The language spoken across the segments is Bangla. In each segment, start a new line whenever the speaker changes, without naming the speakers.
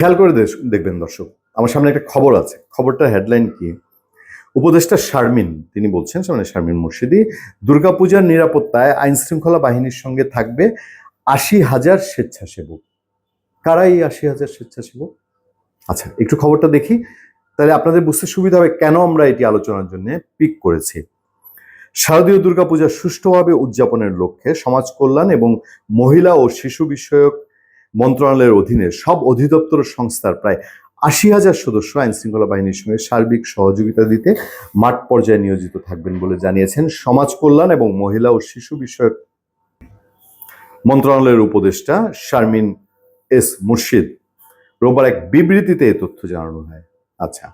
খেয়াল করে দেখবেন দর্শক, আমার সামনে একটা খবর আছে। খবরটার হেডলাইন কি? উপদেষ্টা শারমিন, তিনি বলছেন, সামনে শারমিন মুর্শিদি, দুর্গাপূজার নিরাপত্তায় আইন শৃঙ্খলা বাহিনীর সঙ্গে থাকবে আশি হাজার স্বেচ্ছাসেবক। কারা এই আশি হাজার স্বেচ্ছাসেবক? আচ্ছা একটু খবরটা দেখি। তাহলে আপনাদের বুঝতে সুবিধা হবে কেন আমরা এটি আলোচনার জন্য পিক করেছি। শারদীয় দুর্গাপূজা সুষ্ঠুভাবে উদযাপনের লক্ষ্যে সমাজ কল্যাণ এবং মহিলা ও শিশু বিষয়ক মন্ত্রণালয়ের অধীনে সব অধিদপ্তর সংস্থার প্রায় আশি হাজার সদস্য আইন শৃঙ্খলা বাহিনীর সঙ্গে সার্বিক সহযোগিতা দিতে মাঠ পর্যায়ে নিয়োজিত থাকবেন বলে জানিয়েছেন সমাজ কল্যাণ এবং মহিলা ও শিশু বিষয়ক মন্ত্রণালয়ের উপদেষ্টা শারমিন এস মুর্শিদ। রোববার এক বিবৃতিতে এ তথ্য জানানো হয়। আচ্ছা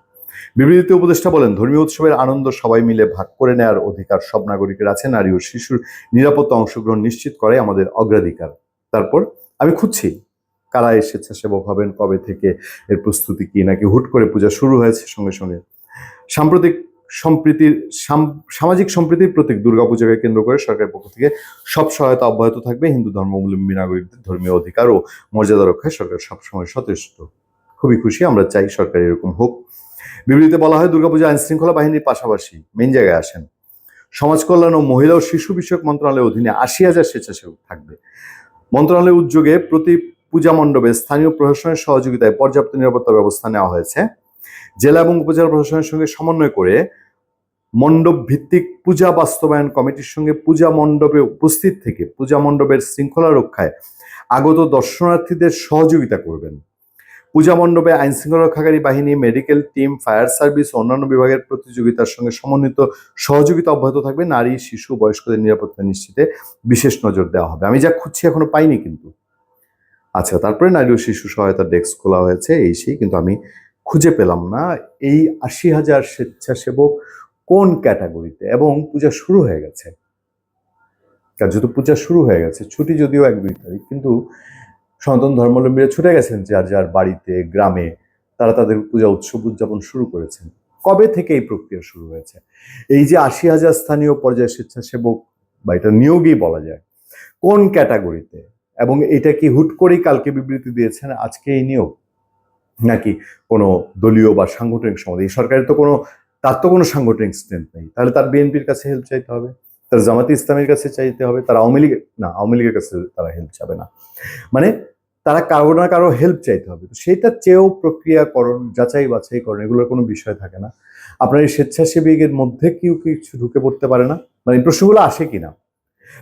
বিবৃতিতে উপদেষ্টা বলেন, ধর্মীয় উৎসবের আনন্দ সবাই মিলে ভাগ করে নেওয়ার অধিকার সব নাগরিকের আছে, নারী ও শিশুর নিরাপত্তা অংশগ্রহণ নিশ্চিত করে আমাদের অগ্রাধিকার। তারপর আমি খুঁজছি কারা এই স্বেচ্ছাসেবক হবেন কবে থেকে, এর প্রস্তুতি কি, নাকি হুট করে পূজা শুরু হয়েছে সঙ্গে সঙ্গে? সাম্প্রতিক সম্প্রীতির, সাম- সামাজিক সম্প্রীতির প্রতীক দুর্গাপূজাকে কেন্দ্র করে সরকারের পক্ষ থেকে সব সহায়তা অব্যাহত থাকবে হিন্দু ধর্মাবলম্বী নাগরিকদের ধর্মীয় অধিকার ও মর্যাদা রক্ষায় সরকার সবসময় সচেষ্ট। খুবই খুশি, আমরা চাই সরকার এরকম হোক। বিবৃতিতে বলা হয়, দুর্গাপূজা আইন শৃঙ্খলা বাহিনীর পাশাপাশি মেন জায়গায় আসেন। সমাজ কল্যাণ ও মহিলা ও শিশু বিষয়ক মন্ত্রণালয়ের অধীনে আশি হাজার স্বেচ্ছাসেবক থাকবে। মন্ত্রণালয়ের উদ্যোগে প্রতি পূজা মণ্ডপে স্থানীয় প্রশাসনের সহযোগিতায় পর্যাপ্ত নিরাপত্তা ব্যবস্থা নেওয়া হয়েছে। জেলা এবং উপজেলা প্রশাসনের সঙ্গে সমন্বয় করে মণ্ডপ ভিত্তিক পূজা বাস্তবায়ন কমিটির সঙ্গে পূজা মণ্ডপে উপস্থিত থেকে পূজা মণ্ডপের শৃঙ্খলা রক্ষায় আগত দর্শনার্থীদের সহযোগিতা করবেন। পূজা মণ্ডপে আইন শৃঙ্খলা রক্ষাকারী বাহিনী, মেডিকেল টিম, ফায়ার সার্ভিস অন্যান্য বিভাগের প্রতিযোগিতার সঙ্গে সমন্বিত সহযোগিতা অব্যাহত থাকবে। নারী, শিশু, বয়স্কদের নিরাপত্তা নিশ্চিতে বিশেষ নজর দেওয়া হবে। আমি যা খুঁজছি এখনও পাইনি কিন্তু। আচ্ছা তারপরে নারী ও শিশু সহায়তা ডেস্ক খোলা হয়েছে, এই সেই, কিন্তু আমি খুঁজে পেলাম না। এই আশি হাজার স্বেচ্ছাসেবক কোন ক্যাটাগরিতে? এবং পূজা শুরু হয়ে গেছে। যেহেতু পূজা শুরু হয়ে গেছে, ছুটি যদিও এক দুই তারিখ, কিন্তু সনাতন ধর্মাবলম্বীরা ছুটে গেছেন যার যার বাড়িতে, গ্রামে, তারা তাদের পূজা উৎসব উদযাপন শুরু করেছেন। কবে থেকে এই প্রক্রিয়া শুরু হয়েছে? এই যে আশি হাজার স্থানীয় পর্যায়ে স্বেচ্ছাসেবক, বা এটা নিয়োগই বলা যায়, কোন ক্যাটাগরিতে? এবং এটা কি হুট করেই কালকে বিবৃতি দিয়েছেন? আজকে এই নিয়োগ নাকি কোনো দলীয় বা সাংগঠনিক সমাধি এই সরকারের তো কোনো, তার তো কোনো সাংগঠনিক স্ট্রেংথ নেই। তাহলে তার বিএনপির কাছে হেল্প চাইতে হবে? তার জামাতি ইসলামের কাছে চাইতে হবে? তার আওয়ামী লীগ না, আওয়ামী লীগের কাছে তারা হেল্প চাবে না। মানে তারা কারও না কারও হেল্প চাইতে হবে। তো সেটা চেয়েও প্রক্রিয়াকরণ, যাচাই বাছাই করণ এগুলোর কোনো বিষয় থাকে না। আপনার এই স্বেচ্ছাসেবীদের মধ্যে কেউ কিছু ঢুকে পড়তে পারে না? মানে প্রশ্নগুলো আসে কিনা?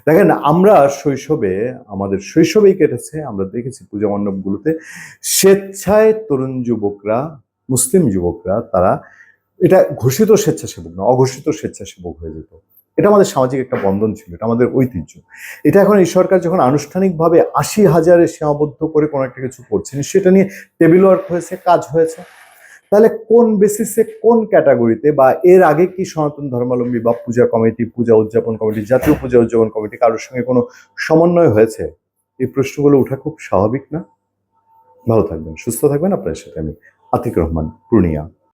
দেখেন, আমরা শৈশবে, আমাদের শৈশবেই কেটেছে, আমরা দেখেছি পূজা মণ্ডপগুলোতে স্বেচ্ছায় তরুণ যুবকরা, মুসলিম যুবকরা, তারা এটা ঘোষিত স্বেচ্ছাসেবক না, অঘোষিত স্বেচ্ছাসেবক হয়ে যেত। এটা আমাদের সামাজিক একটা বন্ধন ছিল, এটা আমাদের ঐতিহ্য। এটা এখন এই সরকার যখন আনুষ্ঠানিকভাবে আশি হাজারে সীমাবদ্ধ করে কোনো একটা কিছু করছে, সেটা নিয়ে টেবিল ওয়ার্ক হয়েছে, কাজ হয়েছে। তাহলে কোন বেসিসে কোন ক্যাটাগরিতে বা এর আগে কি সনাতন ধর্মাবলম্বী বা পূজা কমিটি, পূজা উদযাপন কমিটি, জাতীয় পূজা উদযাপন কমিটি কারোর সঙ্গে কোনো সমন্বয় হয়েছে? এই প্রশ্নগুলো ওঠা খুব স্বাভাবিক না? ভালো থাকবেন, সুস্থ থাকবেন। আপনার সাথে আমি আতিক রহমান, পূর্ণিয়া।